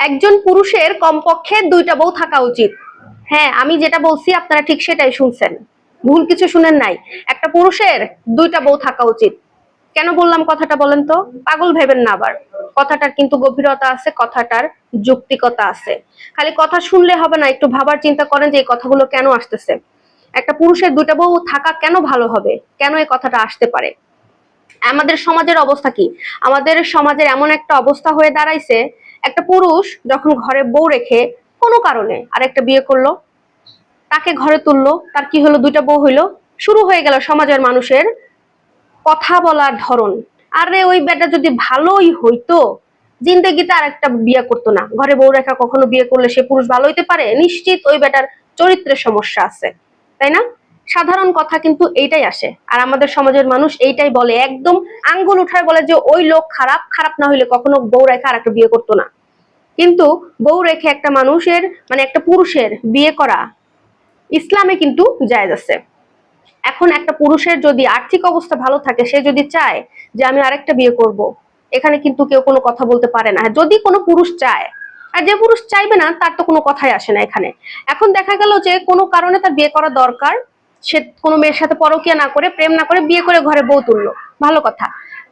একজন পুরুষের কমপক্ষে দুইটা বউ থাকা উচিত। হ্যাঁ আমি যেটা বলছি, আপনারা ঠিক সেটাই শুনছেন। ভুল কিছু শুনেন নাই। একটা পুরুষের দুইটা বউ থাকা উচিত। কেন বললাম কথাটা বলেন তো? পাগল ভেবেন না আবার। কথাটার কিন্তু গভীরতা আছে, কথাটার যৌক্তিকতা আছে। খালি কথা শুনলে হবে না, একটু ভাবার চিন্তা করেন যে এই কথাগুলো কেন আসতেছে। একটা পুরুষের দুইটা বউ থাকা কেন ভালো হবে? কেন এই কথাটা আসতে পারে? আমাদের সমাজের অবস্থা কি? আমাদের সমাজের এমন একটা অবস্থা হয়ে দাঁড়াইছে একটা পুরুষ যখন ঘরে বউ রেখে কোনো কারণে আর একটা বিয়ে করল, তাকে ঘরে তুললো, তার কি হলো, দুইটা বউ হইল, শুরু হয়ে গেল সমাজের মানুষের কথা বলার ধরন। আরে ওই বেটা যদি ভালোই হইতো, জিন্দগিতে আর একটা বিয়ে করতো না। ঘরে বউ রেখা কখনো বিয়ে করলে সে পুরুষ ভালো হইতে পারে? নিশ্চিত ওই বেটার চরিত্রের সমস্যা আছে, তাই না? সাধারণ কথা কিন্তু এইটাই আসে। আর আমাদের সমাজের মানুষ এইটাই বলে, একদম আঙ্গুল উঠায় বলে যে ওই লোক খারাপ খারাপ না হইলে কখনো বউ রেখা আর একটা বিয়ে করতো না। কিন্তু বউ রেখে একটা মানুষের মানে একটা পুরুষের বিয়ে করা ইসলামে কিন্তু জায়েজ আছে। এখন একটা পুরুষের যদি আর্থিক অবস্থা ভালো থাকে, সে যদি চায় যে আমি আরেকটা বিয়ে করব, এখানে কিন্তু কেউ কোনো কথা বলতে পারে না। যদি কোনো পুরুষ চায়, আর যে পুরুষ চাইবে না, তার তো কোনো কথাই আসে না এখানে। এখন দেখা গেল যে কোনো কারণে তার বিয়ে করা দরকার। সে কোনো মেয়ের সাথে পরকিয়া না করে, প্রেম না করে বিয়ে করে ঘরে বউ তুললো। ভালো কথা।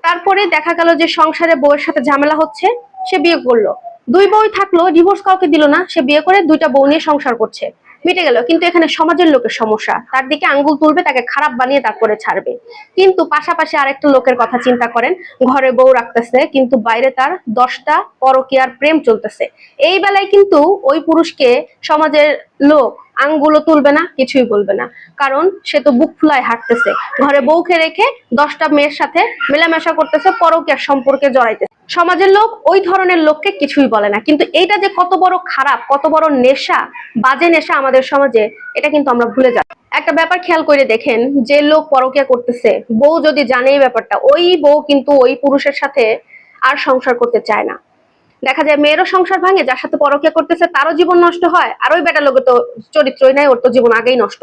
তারপরে দেখা গেল যে সংসারে বউয়ের সাথে ঝামেলা হচ্ছে, সে বিয়ে করল। দুই বউ থাকল ডিভোর্স কাউকে দিল না, সে বিয়ে করে দুইটা বউ নিয়ে সংসার করছে। মিটে গেল, কিন্তু এখানে সমাজের লোকের সমস্যা। তার দিকে আঙ্গুল তুলবে, তাকে খারাপ বানিয়ে তারপরে ছাড়বে। কিন্তু পাশাপাশি আরেকটা লোকের কথা চিন্তা করেন, ঘরে বউ রাখতেছে, কিন্তু বাইরে তার দশটা পরকীয়ার প্রেম চলতেছে। এই বেলায় কিন্তু ওই পুরুষকে সমাজের লোক আঙ্গুলও তুলবে না, কিছুই বলবে না। কারণ সে তো বুক ফুলায় হাঁটতেছে। ঘরে বউকে রেখে দশটা মেয়ের সাথে মেলামেশা করতেছে পরকীয়ার সম্পর্কে জড়াইতেছে। সমাজের লোক ওই ধরনের লোককে কিছুই বলে না। কিন্তু এইটা যে কত বড় খারাপ, কত বড় নেশা, বাজে নেশা আমাদের সমাজে, এটা কিন্তু আমরা ভুলে যাই। একটা ব্যাপার খেয়াল করে দেখেন, যে লোক পরকিয়া করতেছে, বউ যদি জানে এই ব্যাপারটা, ওই বউ কিন্তু ওই পুরুষের সাথে আর সংসার করতে চায় না। দেখা যায় মেয়েরও সংসার ভাঙে, যার সাথে পরকিয়া করতেছে, তারও জীবন নষ্ট হয়। আর ওই বেটা লোকের তো চরিত্রই নাই, ওর তো জীবন আগেই নষ্ট।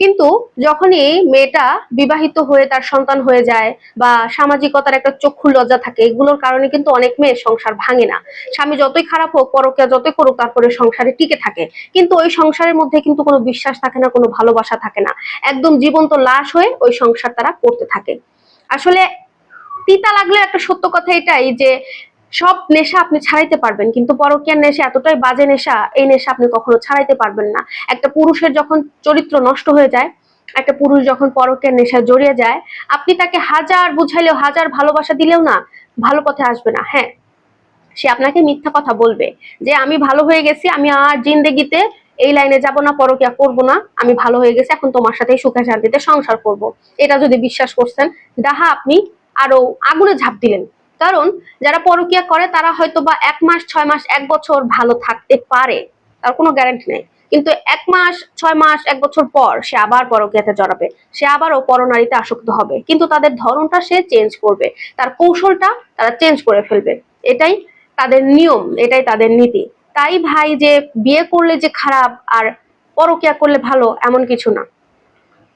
কিন্তু যখনই মেয়েটা বিবাহিত হয়ে তার সন্তান হয়ে যায় বা সামাজিকতার একটা চক্ষু লজ্জা থাকে, এগুলোর কারণে কিন্তু অনেক মেয়ে সংসার ভাঙে না। স্বামী যতই খারাপ হোক, পরকিয়া যতই করুক, তারপরে সংসারে টিকে থাকে। কিন্তু ওই সংসারের মধ্যে কিন্তু কোনো বিশ্বাস থাকে না, কোনো ভালোবাসা থাকে না। একদম জীবন্ত লাশ হয়ে ওই সংসার তারা করতে থাকে। আসলে তিতা লাগলে একটা সত্য কথা এটাই যে সব নেশা আপনি ছাড়াইতে পারবেন, কিন্তু পরকীয়ার নেশা, এতটাই বাজে নেশা, এই নেশা আপনি কখনো ছাড়াইতে পারবেন না। একটা পুরুষের যখন চরিত্র নষ্ট হয়ে যায়, একটা পুরুষ যখন পরকীয়ার নেশায় জড়িয়ে যায়, আপনি তাকে হাজার বুঝাইলেও, হাজার ভালোবাসা দিলেও না, ভালো পথে আসবে না। হ্যাঁ সে আপনাকে মিথ্যা কথা বলবে যে, আমি ভালো হয়ে গেছি, আমি আর জিন্দেগিতে এই লাইনে যাব না, পরকিয়া করব না, আমি ভালো হয়ে গেছি, এখন তোমার সাথে সুখে শান্তিতে সংসার করব। এটা যদি বিশ্বাস করছেন, ডাহা আপনি আরও আগুনে ঝাঁপ দিলেন। কারণ যারা পরকিয়া করে, তারা হয়তো বা এক মাস, ছয় মাস, এক বছর ভালো থাকতে পারে। তার কোনো গ্যারান্টি নেই। কিন্তু এক মাস, ছয় মাস, এক বছর পর সে আবার পরকিয়াতে জড়াবে। সে আবারও পরনারীতে আসক্ত হবে। কিন্তু তাদের ধরনটা সে চেঞ্জ করবে। তার কৌশলটা তারা চেঞ্জ করে ফেলবে। এটাই তাদের নিয়ম, এটাই তাদের নীতি। তাই ভাই, যে বিয়ে করলে যে খারাপ আর পরকিয়া করলে ভালো, এমন কিছু না।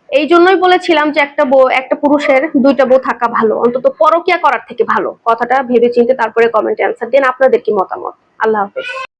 এই জন্যই বলেছিলাম যে একটা বউ, একটা পুরুষের দুইটা বউ থাকা ভালো, অন্তত পরকিয়া করার থেকে ভালো। কথাটা ভেবে চিনতে তারপরে কমেন্টে অ্যান্সার দেন, আপনাদের কি মতামত? আল্লাহ হাফেজ।